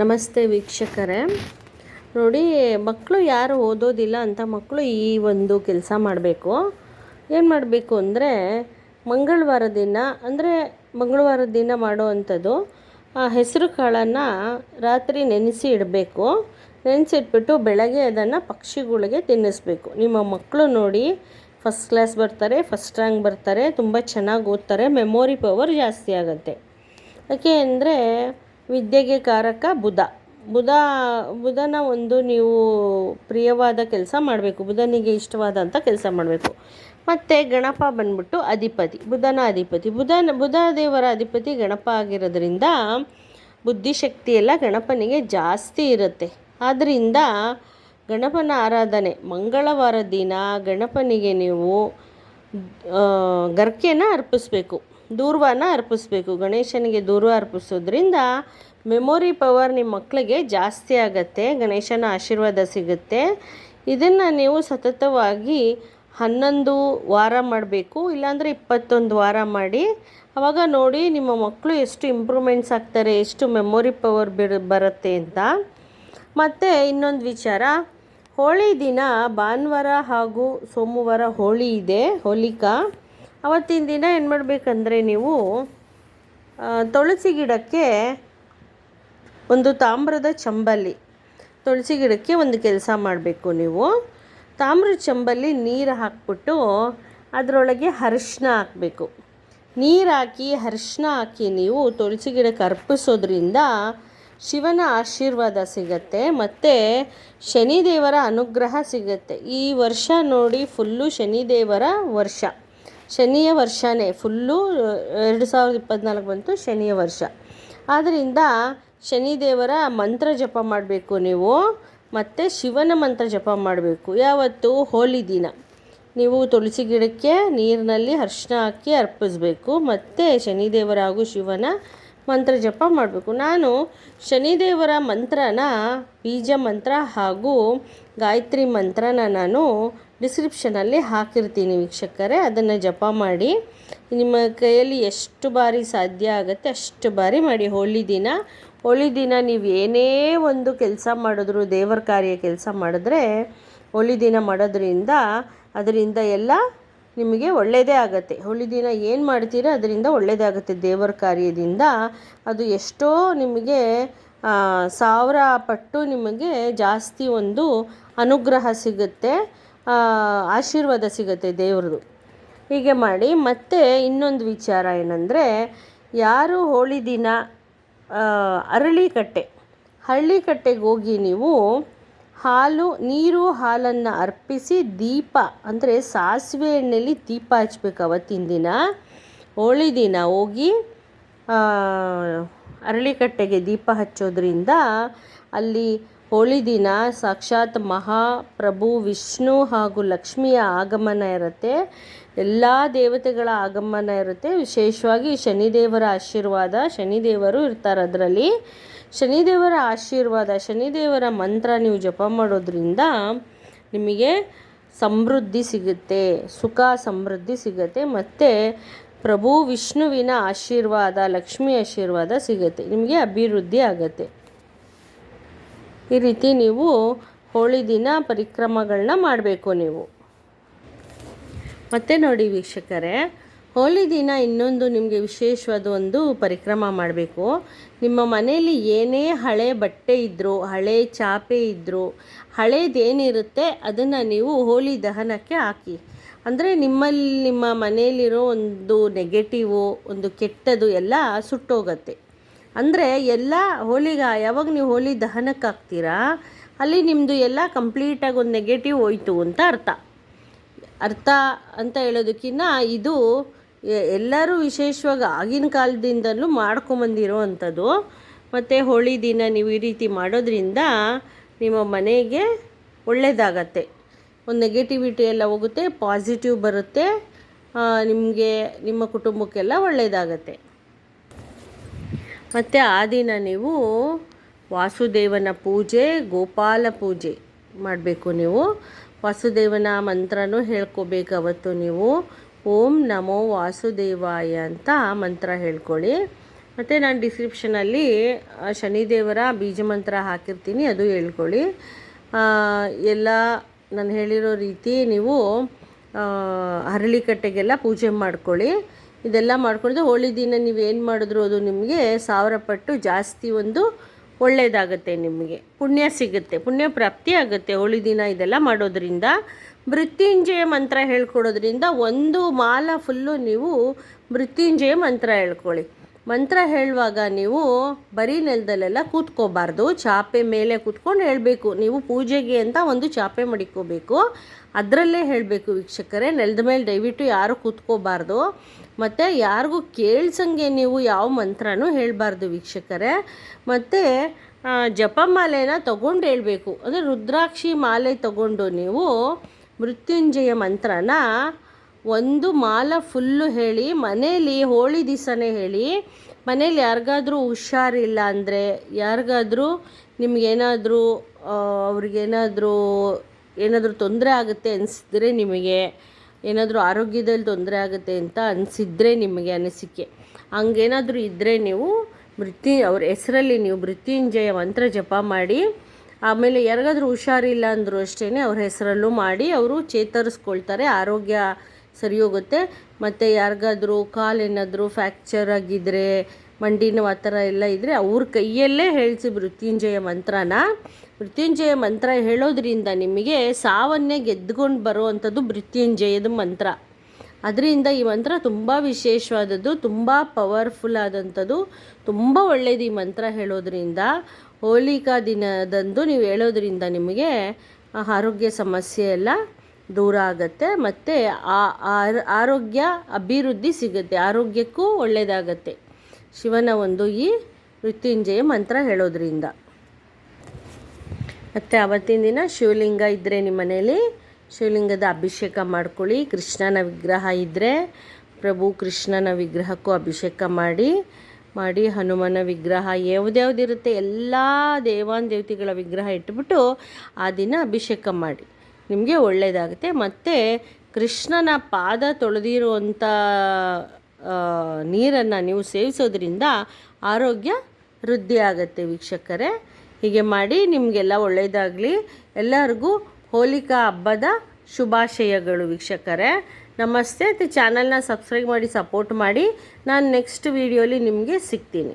ನಮಸ್ತೆ ವೀಕ್ಷಕರೇ. ನೋಡಿ, ಮಕ್ಕಳು ಯಾರು ಓದೋದಿಲ್ಲ ಅಂತ ಮಕ್ಕಳು ಈ ಒಂದು ಕೆಲಸ ಮಾಡಬೇಕು. ಏನು ಮಾಡಬೇಕು ಅಂದರೆ, ಮಂಗಳವಾರ ದಿನ, ಅಂದರೆ ಮಂಗಳವಾರ ದಿನ ಮಾಡುವಂಥದ್ದು ಆ ಹೆಸರು ಕಾಳನ್ನು ರಾತ್ರಿ ನೆನೆಸಿ ಇಡಬೇಕು. ನೆನೆಸಿಟ್ಬಿಟ್ಟು ಬೆಳಗ್ಗೆ ಅದನ್ನು ಪಕ್ಷಿಗಳಿಗೆ ತಿನ್ನಿಸ್ಬೇಕು. ನಿಮ್ಮ ಮಕ್ಕಳು ನೋಡಿ ಫಸ್ಟ್ ಕ್ಲಾಸ್ ಬರ್ತಾರೆ ಫಸ್ಟ್ ರ್ಯಾಂಕ್ ಬರ್ತಾರೆ, ತುಂಬ ಚೆನ್ನಾಗಿ ಓದ್ತಾರೆ ಮೆಮೊರಿ ಪವರ್ ಜಾಸ್ತಿ ಆಗುತ್ತೆ. ಯಾಕೆ ಅಂದರೆ ವಿದ್ಯೆಗೆ ಕಾರಕ ಬುಧ. ಬುಧ, ಬುಧನ ಒಂದು ನೀವು ಪ್ರಿಯವಾದ ಕೆಲಸ ಮಾಡಬೇಕು. ಬುಧನಿಗೆ ಇಷ್ಟವಾದಂಥ ಕೆಲಸ ಮಾಡಬೇಕು. ಮತ್ತು ಗಣಪ ಬಂದ್ಬಿಟ್ಟು ಅಧಿಪತಿ, ಬುಧನ ಅಧಿಪತಿ. ಬುಧನ, ಬುಧ ದೇವರ ಅಧಿಪತಿ ಗಣಪ ಆಗಿರೋದ್ರಿಂದ ಬುದ್ಧಿಶಕ್ತಿ ಎಲ್ಲ ಗಣಪನಿಗೆ ಜಾಸ್ತಿ ಇರುತ್ತೆ. ಆದ್ದರಿಂದ ಗಣಪನ ಆರಾಧನೆ, ಮಂಗಳವಾರ ದಿನ ಗಣಪನಿಗೆ ನೀವು ಗರ್ಕೆಯನ್ನು ಅರ್ಪಿಸ್ಬೇಕು. ದೂರ್ವಾನ ಅರ್ಪಿಸ್ಬೇಕು. ಗಣೇಶನಿಗೆ ದೂರ್ವ ಅರ್ಪಿಸೋದ್ರಿಂದ ಮೆಮೊರಿ ಪವರ್ ನಿಮ್ಮ ಮಕ್ಕಳಿಗೆ ಜಾಸ್ತಿ ಆಗುತ್ತೆ, ಗಣೇಶನ ಆಶೀರ್ವಾದ ಸಿಗುತ್ತೆ. ಇದನ್ನು ನೀವು ಸತತವಾಗಿ ಹನ್ನೊಂದು ವಾರ ಮಾಡಬೇಕು, ಇಲ್ಲಾಂದರೆ ಇಪ್ಪತ್ತೊಂದು ವಾರ ಮಾಡಿ. ಆವಾಗ ನೋಡಿ ನಿಮ್ಮ ಮಕ್ಕಳು ಎಷ್ಟು ಇಂಪ್ರೂವ್ಮೆಂಟ್ಸ್ ಆಗ್ತಾರೆ, ಎಷ್ಟು ಮೆಮೊರಿ ಪವರ್ ಬರುತ್ತೆ ಅಂತ. ಮತ್ತು ಇನ್ನೊಂದು ವಿಚಾರ, ಹೋಳಿ ದಿನ ಭಾನುವಾರ ಹಾಗೂ ಸೋಮವಾರ ಹೋಳಿ ಇದೆ, ಹೋಲಿಕಾ. ಅವತ್ತಿನ ದಿನ ಏನು ಮಾಡಬೇಕಂದ್ರೆ ನೀವು ತುಳಸಿ ಗಿಡಕ್ಕೆ ಒಂದು ತಾಮ್ರದ ಚಂಬಲ್ಲಿ, ತುಳಸಿ ಗಿಡಕ್ಕೆ ಒಂದು ಕೆಲಸ ಮಾಡಬೇಕು ನೀವು. ತಾಮ್ರದ ಚಂಬಲ್ಲಿ ನೀರು ಹಾಕ್ಬಿಟ್ಟು ಅದರೊಳಗೆ ಅರಿಶಿನ ಹಾಕಬೇಕು. ನೀರು ಹಾಕಿ ಅರಿಶಿನ ಹಾಕಿ ನೀವು ತುಳಸಿ ಗಿಡಕ್ಕೆ ಅರ್ಪಿಸೋದ್ರಿಂದ ಶಿವನ ಆಶೀರ್ವಾದ ಸಿಗತ್ತೆ, ಮತ್ತು ಶನಿದೇವರ ಅನುಗ್ರಹ ಸಿಗತ್ತೆ. ಈ ವರ್ಷ ನೋಡಿ ಫುಲ್ಲು ಶನಿದೇವರ ವರ್ಷ. ಶನಿಯ ವರ್ಷನೇ ಫುಲ್ಲು ಎರಡು ಸಾವಿರದ ಇಪ್ಪತ್ತ್ನಾಲ್ಕು ಬಂತು ಶನಿಯ ವರ್ಷ. ಆದ್ದರಿಂದ ಶನಿದೇವರ ಮಂತ್ರ ಜಪ ಮಾಡಬೇಕು ನೀವು, ಮತ್ತು ಶಿವನ ಮಂತ್ರ ಜಪ ಮಾಡಬೇಕು. ಯಾವತ್ತು ಹೋಳಿ ದಿನ. ನೀವು ತುಳಸಿ ಗಿಡಕ್ಕೆ ನೀರಿನಲ್ಲಿ ಅರ್ಶಿನ ಹಾಕಿ ಅರ್ಪಿಸ್ಬೇಕು, ಮತ್ತು ಶನಿದೇವರ ಹಾಗೂ ಶಿವನ ಮಂತ್ರ ಜಪ ಮಾಡಬೇಕು. ನಾನು ಶನಿದೇವರ ಮಂತ್ರನ, ಬೀಜ ಮಂತ್ರ ಹಾಗೂ ಗಾಯತ್ರಿ ಮಂತ್ರನ ನಾನು ಡಿಸ್ಕ್ರಿಪ್ಷನಲ್ಲಿ ಹಾಕಿರ್ತೀನಿ ವೀಕ್ಷಕರೇ, ಅದನ್ನು ಜಪ ಮಾಡಿ. ನಿಮ್ಮ ಕೈಯಲ್ಲಿ ಎಷ್ಟು ಬಾರಿ ಸಾಧ್ಯ ಆಗುತ್ತೆ ಅಷ್ಟು ಬಾರಿ ಮಾಡಿ. ಹೋಳಿ ದಿನ ಹೋಳಿ ದಿನ ನೀವು ಏನೇ ಒಂದು ಕೆಲಸ ಮಾಡಿದ್ರು, ದೇವರ ಕಾರ್ಯ ಕೆಲಸ ಮಾಡಿದ್ರೆ, ಹೋಳಿ ದಿನ ಮಾಡೋದ್ರಿಂದ, ಅದರಿಂದ ಎಲ್ಲ ನಿಮಗೆ ಒಳ್ಳೆಯದೇ ಆಗುತ್ತೆ. ಹೋಳಿ ದಿನ ಏನು ಮಾಡ್ತೀರೋ, ಅದರಿಂದ ಒಳ್ಳೆಯದೇ ಆಗುತ್ತೆ. ದೇವರ ಕಾರ್ಯದಿಂದ ಅದು ಎಷ್ಟೋ ನಿಮಗೆ ಸಾವಿರ ಪಟ್ಟು ನಿಮಗೆ ಜಾಸ್ತಿ ಒಂದು ಅನುಗ್ರಹ ಸಿಗುತ್ತೆ. ಆಶೀರ್ವಾದ ಸಿಗುತ್ತೆ ದೇವ್ರದ್ದು ಹೀಗೆ ಮಾಡಿ ಮತ್ತೆ ಇನ್ನೊಂದು ವಿಚಾರ ಏನಂದರೆ, ಯಾರು ಹೋಳಿ ದಿನ ಅರಳಿಕಟ್ಟೆ, ಹಳ್ಳಿಕಟ್ಟೆಗೆ ಹೋಗಿ ನೀವು ಹಾಲು, ನೀರು, ಹಾಲನ್ನು ಅರ್ಪಿಸಿ ದೀಪ, ಅಂದರೆ ಸಾಸಿವೆ ಎಣ್ಣೆಲಿ ದೀಪ ಹಚ್ಬೇಕು ಅವತ್ತಿನ ದಿನ. ಹೋಳಿ ದಿನ ಹೋಗಿ ಅರಳಿಕಟ್ಟೆಗೆ ದೀಪ ಹಚ್ಚೋದ್ರಿಂದ ಅಲ್ಲಿ ಹೋಳಿ ದಿನ ಸಾಕ್ಷಾತ್ ಮಹಾಪ್ರಭು, ವಿಷ್ಣು ಹಾಗೂ ಲಕ್ಷ್ಮಿಯ ಆಗಮನ ಇರುತ್ತೆ. ಎಲ್ಲ ದೇವತೆಗಳ ಆಗಮನ ಇರುತ್ತೆ. ವಿಶೇಷವಾಗಿ ಶನಿದೇವರ ಆಶೀರ್ವಾದ, ಶನಿದೇವರು ಇರ್ತಾರೆ ಅದರಲ್ಲಿ. ಶನಿದೇವರ ಆಶೀರ್ವಾದ, ಶನಿದೇವರ ಮಂತ್ರ ನೀವು ಜಪ ಮಾಡೋದ್ರಿಂದ ನಿಮಗೆ ಸಮೃದ್ಧಿ ಸಿಗುತ್ತೆ, ಸುಖ ಸಮೃದ್ಧಿ ಸಿಗುತ್ತೆ. ಮತ್ತು ಪ್ರಭು, ವಿಷ್ಣುವಿನ ಆಶೀರ್ವಾದ, ಲಕ್ಷ್ಮಿ ಆಶೀರ್ವಾದ ಸಿಗುತ್ತೆ. ನಿಮಗೆ ಅಭಿವೃದ್ಧಿ ಆಗುತ್ತೆ. ಈ ರೀತಿ ನೀವು ಹೋಳಿ ದಿನ ಪರಿಕ್ರಮಗಳನ್ನ ಮಾಡಬೇಕು ನೀವು. ಮತ್ತೆ ನೋಡಿ ವೀಕ್ಷಕರೇ, ಹೋಳಿ ದಿನ ಇನ್ನೊಂದು ನಿಮಗೆ ವಿಶೇಷವಾದ ಒಂದು ಪರಿಕ್ರಮ ಮಾಡಬೇಕು. ನಿಮ್ಮ ಮನೆಯಲ್ಲಿ ಏನೇ ಹಳೆ ಬಟ್ಟೆ ಇದ್ದರೂ ಹಳೆ ಚಾಪೆ ಇದ್ದರೂ ಹಳೇದೇನಿರುತ್ತೆ ಅದನ್ನು ನೀವು ಹೋಳಿ ದಹನಕ್ಕೆ ಹಾಕಿ. ಅಂದರೆ ನಿಮ್ಮಲ್ಲಿ, ನಿಮ್ಮ ಮನೆಯಲ್ಲಿರೋ ಒಂದು ನೆಗೆಟಿವು ಒಂದು ಕೆಟ್ಟದು ಎಲ್ಲ ಸುಟ್ಟೋಗತ್ತೆ. ಅಂದರೆ ಎಲ್ಲ ಹೋಳಿಗೆ, ಯಾವಾಗ ನೀವು ಹೋಳಿ ದಹನಕ್ಕೆ ಹಾಕ್ತೀರಾ, ಅಲ್ಲಿ ನಿಮ್ಮದು ಎಲ್ಲ ಕಂಪ್ಲೀಟಾಗಿ ಒಂದು ನೆಗೆಟಿವ್ ಹೋಯ್ತು ಅಂತ ಅರ್ಥ. ಅರ್ಥ ಅಂತ ಹೇಳೋದಕ್ಕಿಂತ ಇದು ಎಲ್ಲರೂ ವಿಶೇಷವಾಗಿ ಆಗಿನ ಕಾಲದಿಂದಲೂ ಮಾಡ್ಕೊಂಬಂದಿರೋ ಅಂಥದ್ದು ಮತ್ತು ಹೋಳಿ ದಿನ ನೀವು ಈ ರೀತಿ ಮಾಡೋದ್ರಿಂದ ನಿಮ್ಮ ಮನೆಗೆ ಒಳ್ಳೆಯದಾಗತ್ತೆ ಒಂದು ನೆಗೆಟಿವಿಟಿ ಎಲ್ಲ ಹೋಗುತ್ತೆ ಪಾಸಿಟಿವ್ ಬರುತ್ತೆ ನಿಮಗೆ, ನಿಮ್ಮ ಕುಟುಂಬಕ್ಕೆಲ್ಲ ಒಳ್ಳೆಯದಾಗತ್ತೆ ಮತ್ತು ಆ ದಿನ ನೀವು ವಾಸುದೇವನ ಪೂಜೆ, ಗೋಪಾಲ ಪೂಜೆ ಮಾಡಬೇಕು ನೀವು. ವಾಸುದೇವನ ಮಂತ್ರನೂ ಹೇಳ್ಕೋಬೇಕು ಅವತ್ತು ನೀವು. ಓಂ ನಮೋ ವಾಸುದೇವಾಯ ಅಂತ ಮಂತ್ರ ಹೇಳ್ಕೊಳ್ಳಿ. ಮತ್ತು ನಾನು ಡಿಸ್ಕ್ರಿಪ್ಷನಲ್ಲಿ ಶನಿದೇವರ ಬೀಜ ಮಂತ್ರ ಹಾಕಿರ್ತೀನಿ, ಅದು ಹೇಳ್ಕೊಳ್ಳಿ. ಎಲ್ಲ ನಾನು ಹೇಳಿರೋ ರೀತಿ ನೀವು ಹರಳಿಕಟ್ಟೆಗೆಲ್ಲ ಪೂಜೆ ಮಾಡ್ಕೊಳ್ಳಿ. ಇದೆಲ್ಲ ಮಾಡ್ಕೊಂಡು ಹೋಳಿ ದಿನ ನೀವು ಏನು ಮಾಡಿದ್ರು ಅದು ನಿಮಗೆ ಸಾವಿರ ಪಟ್ಟು ಜಾಸ್ತಿ ಒಂದು ಒಳ್ಳೆಯದಾಗತ್ತೆ ನಿಮಗೆ. ಪುಣ್ಯ ಸಿಗುತ್ತೆ, ಪುಣ್ಯ ಪ್ರಾಪ್ತಿ ಆಗುತ್ತೆ ಹೋಳಿ ದಿನ ಇದೆಲ್ಲ ಮಾಡೋದ್ರಿಂದ. ಮೃತ್ಯುಂಜಯ ಮಂತ್ರ ಹೇಳ್ಕೊಡೋದ್ರಿಂದ ಒಂದು ಮಾಲ ಫುಲ್ಲು ನೀವು ಮೃತ್ಯುಂಜಯ ಮಂತ್ರ ಹೇಳ್ಕೊಳ್ಳಿ. ಮಂತ್ರ ಹೇಳುವಾಗ ನೀವು ಬರೀ ನೆಲದಲ್ಲೆಲ್ಲ ಕೂತ್ಕೋಬಾರ್ದು, ಚಾಪೆ ಮೇಲೆ ಕೂತ್ಕೊಂಡು ಹೇಳಬೇಕು. ನೀವು ಪೂಜೆಗೆ ಅಂತ ಒಂದು ಚಾಪೆ ಮಡಿಕೋಬೇಕು. ಅದರಲ್ಲೇ ಹೇಳಬೇಕು ವೀಕ್ಷಕರೇ, ನೆಲದ ಮೇಲೆ ದಯವಿಟ್ಟು ಯಾರು ಕೂತ್ಕೋಬಾರ್ದು. ಮತ್ತು ಯಾರಿಗೂ ಕೇಳ್ಸಂಗೆ ನೀವು ಯಾವ ಮಂತ್ರನೂ ಹೇಳಬಾರ್ದು ವೀಕ್ಷಕರೇ. ಮತ್ತು ಜಪಮಾಲೆನ ತಗೊಂಡು ಹೇಳಬೇಕು. ಅಂದರೆ ರುದ್ರಾಕ್ಷಿ ಮಾಲೆ ತಗೊಂಡು ನೀವು ಮೃತ್ಯುಂಜಯ ಮಂತ್ರನ ಒಂದು ಮಾಲ ಫುಲ್ಲು ಹೇಳಿ, ಮನೇಲಿ ಹೋಳಿ ದಿವಸನೇ ಹೇಳಿ, ಮನೇಲಿ ಯಾರಿಗಾದರೂ ಹುಷಾರಿಲ್ಲ ಅಂದರೆ ಯಾರಿಗಾದರೂ ನಿಮಗೇನಾದರೂ ಅವ್ರಿಗೇನಾದರೂ ಏನಾದರೂ ತೊಂದರೆ ಆಗುತ್ತೆ ಅನಿಸಿದ್ರೆ ನಿಮಗೆ ಏನಾದರೂ ಆರೋಗ್ಯದಲ್ಲಿ ತೊಂದರೆ ಆಗುತ್ತೆ ಅಂತ ಅನಿಸಿದ್ರೆ ನಿಮಗೆ ಅನಿಸಿಕೆ. ಹಂಗೇನಾದರೂ ಇದ್ದರೆ ನೀವು ಮೃತ್ಯು, ಅವ್ರ ಹೆಸರಲ್ಲಿ ನೀವು ಮೃತ್ಯುಂಜಯ ಮಂತ್ರ ಜಪ ಮಾಡಿ, ಆಮೇಲೆ ಯಾರಿಗಾದ್ರೂ ಹುಷಾರಿಲ್ಲ ಅಂದರೂ ಅಷ್ಟೇ ಅವ್ರ ಹೆಸರಲ್ಲೂ ಮಾಡಿ, ಅವರು ಚೇತರಿಸ್ಕೊಳ್ತಾರೆ, ಆರೋಗ್ಯ ಸರಿ ಹೋಗುತ್ತೆ. ಮತ್ತು ಯಾರಿಗಾದ್ರೂ ಕಾಲೇನಾದರೂ ಫ್ಯಾಕ್ಚರ್ ಆಗಿದ್ದರೆ ಮಂಡಿ ನೋವು ಆ ಥರ ಎಲ್ಲ ಇದ್ದರೆ ಅವ್ರ ಕೈಯಲ್ಲೇ ಹೇಳಿಸಿ ಮೃತ್ಯುಂಜಯ ಮಂತ್ರನ ಮೃತ್ಯುಂಜಯ ಮಂತ್ರ ಹೇಳೋದ್ರಿಂದ ನಿಮಗೆ ಸಾವನ್ನೇ ಗೆದ್ದುಕೊಂಡು ಬರೋ ಅಂಥದ್ದು ಮೃತ್ಯುಂಜಯದ ಮಂತ್ರ. ಅದರಿಂದ ಈ ಮಂತ್ರ ತುಂಬ ವಿಶೇಷವಾದದ್ದು, ತುಂಬ ಪವರ್ಫುಲ್ ಆದಂಥದ್ದು, ತುಂಬ ಒಳ್ಳೆಯದು ಈ ಮಂತ್ರ ಹೇಳೋದ್ರಿಂದ. ಹೋಲಿಕಾ ದಿನದಂದು ನೀವು ಹೇಳೋದ್ರಿಂದ ನಿಮಗೆ ಆರೋಗ್ಯ ಸಮಸ್ಯೆ ಎಲ್ಲ ದೂರ ಆಗುತ್ತೆ, ಮತ್ತು ಆರೋಗ್ಯ ಅಭಿವೃದ್ಧಿ ಸಿಗುತ್ತೆ, ಆರೋಗ್ಯಕ್ಕೂ ಒಳ್ಳೆಯದಾಗತ್ತೆ ಶಿವನ ಒಂದು ಈ ಮೃತ್ಯುಂಜಯ ಮಂತ್ರ ಹೇಳೋದ್ರಿಂದ. ಮತ್ತು ಅವತ್ತಿನ ದಿನ ಶಿವಲಿಂಗ ಇದ್ದರೆ ನಿಮ್ಮ ಮನೇಲಿ? ಶಿವಲಿಂಗದ ಅಭಿಷೇಕ ಮಾಡ್ಕೊಳ್ಳಿ. ಕೃಷ್ಣನ ವಿಗ್ರಹ ಇದ್ದರೆ ಪ್ರಭು ಕೃಷ್ಣನ ವಿಗ್ರಹಕ್ಕೂ ಅಭಿಷೇಕ ಮಾಡಿ ಮಾಡಿ ಹನುಮನ ವಿಗ್ರಹ ಯಾವುದ್ಯಾವ್ದಿರುತ್ತೆ ಎಲ್ಲ ದೇವಾನ್ ದೇವತೆಗಳ ವಿಗ್ರಹ ಇಟ್ಬಿಟ್ಟು ಆ ದಿನ ಅಭಿಷೇಕ ಮಾಡಿ. ನಿಮಗೆ ಒಳ್ಳೆಯದಾಗುತ್ತೆ ಮತ್ತು ಕೃಷ್ಣನ ಪಾದ ತೊಳೆದಿರುವಂಥ ನೀರನ್ನು ನೀವು ಸೇವಿಸೋದ್ರಿಂದ ಆರೋಗ್ಯ ವೃದ್ಧಿ ಆಗುತ್ತೆ ವೀಕ್ಷಕರೇ. ಹೀಗೆ ಮಾಡಿ ನಿಮಗೆಲ್ಲ ಒಳ್ಳೆಯದಾಗಲಿ ಎಲ್ಲರಿಗೂ ಹೋಲಿಕಾ ಹಬ್ಬದ ಶುಭಾಶಯಗಳು ವೀಕ್ಷಕರೇ. ನಮಸ್ತೆ. ಚಾನಲ್ನ ಸಬ್ಸ್ಕ್ರೈಬ್ ಮಾಡಿ, ಸಪೋರ್ಟ್ ಮಾಡಿ. ನಾನು ನೆಕ್ಸ್ಟ್ ವೀಡಿಯೋಲಿ ನಿಮಗೆ ಸಿಗ್ತೀನಿ.